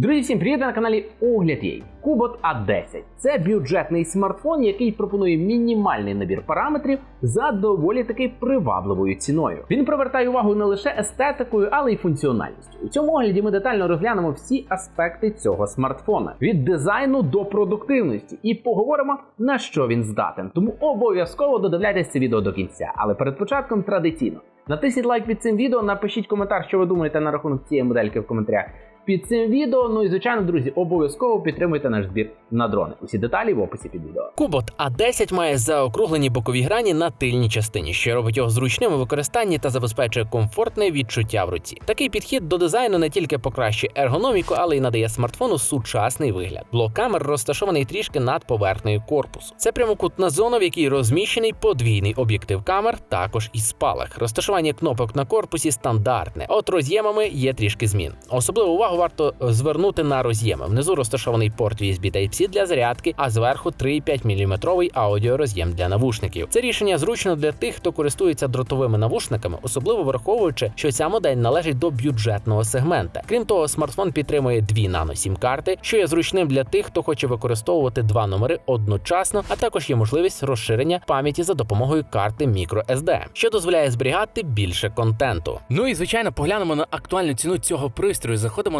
Друзі, всім привіт на каналі Огляд Єй. Кубот А10 це бюджетний смартфон, який пропонує мінімальний набір параметрів за доволі таки привабливою ціною. Він привертає увагу не лише естетикою, але й функціональністю. У цьому огляді ми детально розглянемо всі аспекти цього смартфона від дизайну до продуктивності, і поговоримо на що він здатен. Тому обов'язково додивляйтесь це відео до кінця. Але перед початком традиційно натисніть лайк під цим відео, напишіть коментар, що ви думаєте на рахунок цієї модельки в коментарях під цим відео. Ну і звичайно, друзі, обов'язково підтримуйте наш збір на дрони. Усі деталі в описі під відео. Кубот А10 має заокруглені бокові грані на тильній частині, що робить його зручним у використанні та забезпечує комфортне відчуття в руці. Такий підхід до дизайну не тільки покращує ергономіку, але й надає смартфону сучасний вигляд. Блок камер розташований трішки над поверхнею корпусу. Це прямокутна зона, в якій розміщений подвійний об'єктив камер, також із спалах. Розташування кнопок на корпусі стандартне. От роз'ємами є трішки змін. Особливу увагу варто звернути на роз'єми. Внизу розташований порт USB Type-C для зарядки, а зверху 3,5 мм аудіороз'єм для навушників. Це рішення зручно для тих, хто користується дротовими навушниками, особливо враховуючи, що ця модель належить до бюджетного сегмента. Крім того, смартфон підтримує дві нано сім карти, що є зручним для тих, хто хоче використовувати два номери одночасно, а також є можливість розширення пам'яті за допомогою карти microSD, що дозволяє зберігати більше контенту. Ну і звичайно, поглянемо на актуальну ціну цього пристрою. Заходимо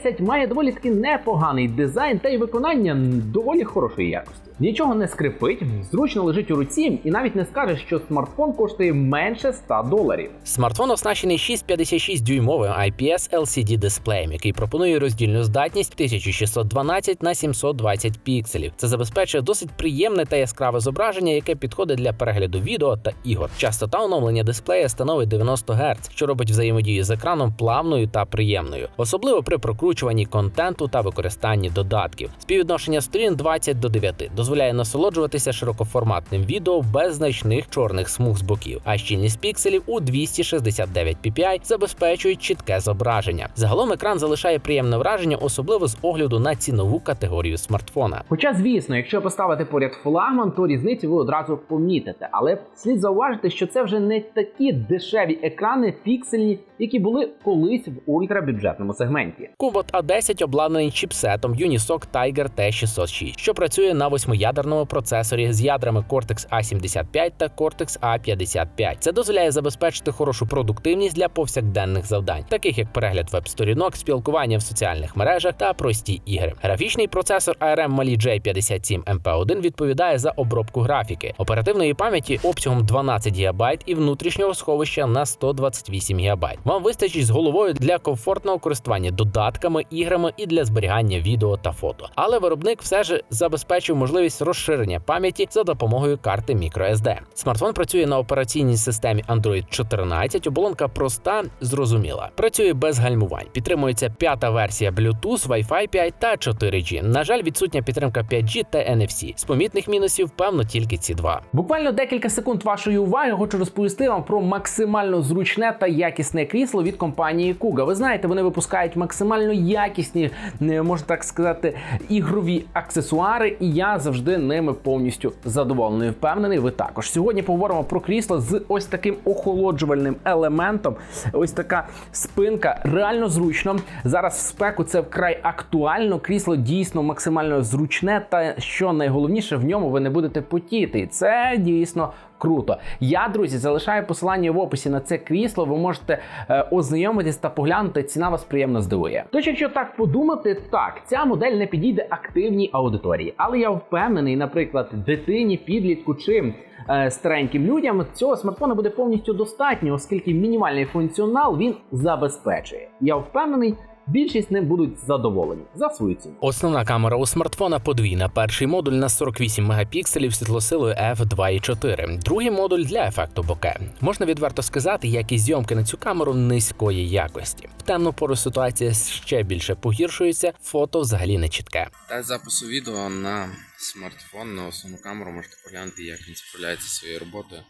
має доволі таки непоганий дизайн та й виконання доволі хорошої якості. Нічого не скрипить, зручно лежить у руці, і навіть не скажеш, що смартфон коштує менше 100 доларів. Смартфон оснащений 656 дюймовим IPS LCD дисплеєм, який пропонує роздільну здатність 1612 на 720 пікселів. Це забезпечує досить приємне та яскраве зображення, яке підходить для перегляду відео та ігор. Частота оновлення дисплея становить 90 Гц, що робить взаємодію з екраном плавною та приємною, особливо при прокручуванні контенту та використанні додатків. Співвідношення сторін 20 до 9 дозволяє насолоджуватися широкоформатним відео без значних чорних смуг з боків, а щільність пікселів у 269 ppi забезпечують чітке зображення. Загалом екран залишає приємне враження, особливо з огляду на цінову категорію смартфона. Хоча, звісно, якщо поставити поряд флагман, то різницю ви одразу помітите. Але слід зауважити, що це вже не такі дешеві екрани піксельні, які були колись в ультрабюджетному сегменті. Кубот А10 обладнаний чіпсетом Unisoc Tiger T606, що працює на восьмиядерному процесорі з ядрами Cortex A75 та Cortex A55. Це дозволяє забезпечити хорошу продуктивність для повсякденних завдань, таких як перегляд веб-сторінок, спілкування в соціальних мережах та прості ігри. Графічний процесор ARM Mali J57 MP1 відповідає за обробку графіки, оперативної пам'яті обсягом 12 ГБ і внутрішнього сховища на 128 ГБ. Вам вистачить з головою для комфортного користування додатками, іграми і для зберігання відео та фото. Але виробник все ж забезпечив можливість розширення пам'яті за допомогою карти microSD. Смартфон працює на операційній системі Android 14, оболонка проста, зрозуміла. Працює без гальмувань. Підтримується п'ята версія Bluetooth, Wi-Fi 5 та 4G. На жаль, відсутня підтримка 5G та NFC. З помітних мінусів, певно, тільки ці два. Буквально декілька секунд вашої уваги хочу розповісти вам про максимально зручне та якісне крісло від компанії Kuga. Ви знаєте, вони випускають максимально якісні, можна так сказати, ігрові аксесуари, і я завжди ними повністю задоволений. Впевнений, ви також. Сьогодні поговоримо про крісло з ось таким охолоджувальним елементом. Ось така спинка, реально зручно. Зараз в спеку це вкрай актуально. Крісло дійсно максимально зручне, та що найголовніше, в ньому ви не будете потіти. Це дійсно круто. Я, друзі, залишаю посилання в описі на це крісло. Ви можете е, ознайомитись та поглянути. Ціна вас приємно здивує. Тож, якщо так подумати, так ця модель не підійде активній аудиторії, але я впевнений, наприклад, дитині, підлітку чи е, стареньким людям цього смартфона буде повністю достатньо, оскільки мінімальний функціонал він забезпечує. Я впевнений. Більшість ним будуть задоволені за свою ціну. Основна камера у смартфона подвійна. Перший модуль на 48 мегапікселів світлосилою f2.4, другий модуль для ефекту боке. Можна відверто сказати, якість зйомки на цю камеру низької якості. В темну пору ситуація ще більше погіршується, фото взагалі не чітке. Та запису відео на смартфон на основну камеру можете поглянути, як він справляється своєю роботою.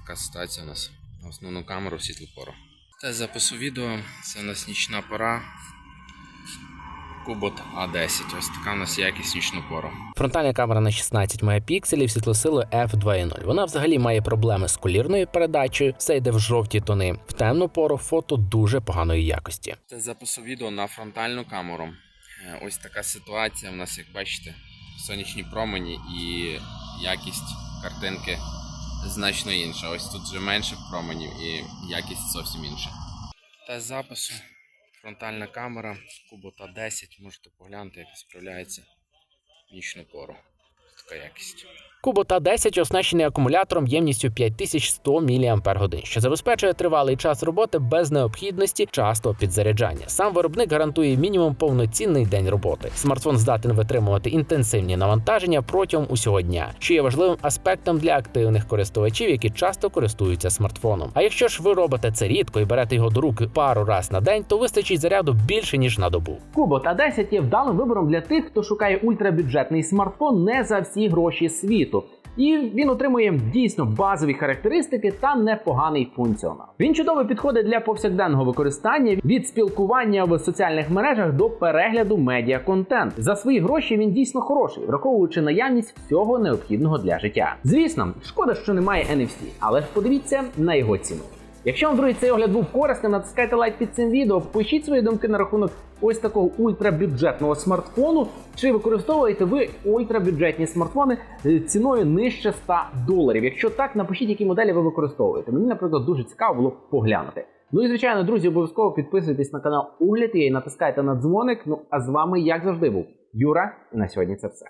Така ситуація у нас на основну камеру в Та запису відео це у нас нічна пора. Кубот А10. Ось така у нас якість нічну пору. Фронтальна камера на 16 мегапікселів світлосилою f2.0. Вона взагалі має проблеми з колірною передачею, все йде в жовті тони. В темну пору фото дуже поганої якості. Це запису відео на фронтальну камеру. Е, Ось така ситуація. У нас, як бачите, сонячні промені і якість картинки значно інша. Ось тут вже менше променів і якість зовсім інша. Та запису фронтальна камера Кубота 10. Можете поглянути, як справляється в нічну пору. Така якість. Кубота 10 оснащений акумулятором ємністю 5100 мАч, що забезпечує тривалий час роботи без необхідності частого підзаряджання. Сам виробник гарантує мінімум повноцінний день роботи. Смартфон здатен витримувати інтенсивні навантаження протягом усього дня, що є важливим аспектом для активних користувачів, які часто користуються смартфоном. А якщо ж ви робите це рідко і берете його до рук пару раз на день, то вистачить заряду більше ніж на добу. Кубот А10 є вдалим вибором для тих, хто шукає ультрабюджетний смартфон не за всі гроші світу. І він отримує дійсно базові характеристики та непоганий функціонал. Він чудово підходить для повсякденного використання від спілкування в соціальних мережах до перегляду медіаконтент. За свої гроші він дійсно хороший, враховуючи наявність всього необхідного для життя. Звісно, шкода, що немає NFC, але ж подивіться на його ціну. Якщо вам друзі цей огляд був корисним, натискайте лайк під цим відео, пишіть свої думки на рахунок ось такого ультрабюджетного смартфону. Чи використовуєте ви ультрабюджетні смартфони е, ціною нижче 100 доларів? Якщо так, напишіть, які моделі ви використовуєте. Мені, наприклад, дуже цікаво було поглянути. Ну і звичайно, друзі, обов'язково підписуйтесь на канал Угляд і натискайте на дзвоник. Ну а з вами, як завжди, був Юра. І на сьогодні це все.